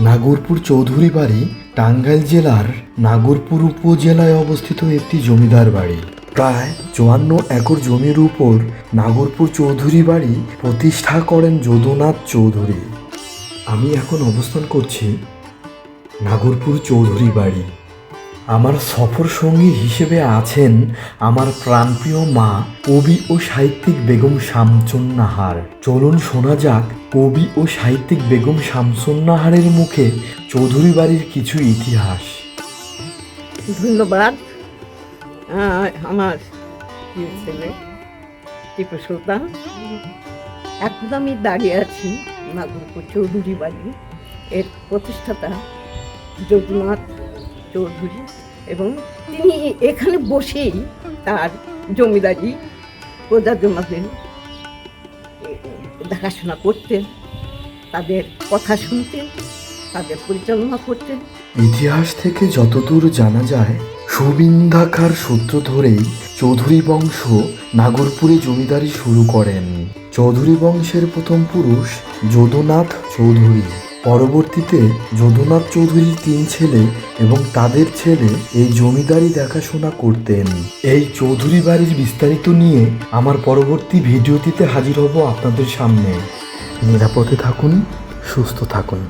নাগরপুর চৌধুরী বাড়ি, টাঙ্গাইল জেলার নাগরপুর উপজেলায় অবস্থিত একটি জমিদার বাড়ি। প্রায় চুয়ান্ন একর জমির উপর নাগরপুর চৌধুরী বাড়ি প্রতিষ্ঠা করেন যদুনাথ চৌধুরী। আমি এখন অবস্থান করছি নাগরপুর চৌধুরী বাড়ি। আমার সফর সঙ্গী হিসেবে আছেন আমার প্রাণপ্রিয় মা কবি ও সাহিত্যিক বেগম শামসুন্নাহার। চলুন শোনা যাক কবি ও সাহিত্যিক বেগম শামসুন্নাহারের মুখে চৌধুরী বাড়ির কিছু ইতিহাস। ধন্যবাদ। আমার ছেলে, টিপু সুলতান। এখন আমি দাঁড়িয়ে আছি নাগরপুর চৌধুরী বাড়ি। এর প্রতিষ্ঠাতা যদুনাথ চৌধুরী এবং তিনি এখানে বসেই তার জমিদারি প্রজা জমাদের দেখাশোনা করতেন, তাদের কথা শুনতেন, তাদের পরিচালনা করতেন। ইতিহাস থেকে যতদূর জানা যায় সুবিন্দাকার সূত্র ধরেই চৌধুরী বংশ নাগরপুরে জমিদারি শুরু করেন। চৌধুরী বংশের প্রথম পুরুষ যদুনাথ চৌধুরী। পরবর্তীতে যদুনাথ চৌধুরীর তিন ছেলে এবং তাদের ছেলে এই জমিদারি দেখাশোনা করতেন। এই চৌধুরী বাড়ির বিস্তারিত নিয়ে আমার পরবর্তী ভিডিওটিতে হাজির হব আপনাদের সামনে। নিরাপদে থাকুন, সুস্থ থাকুন।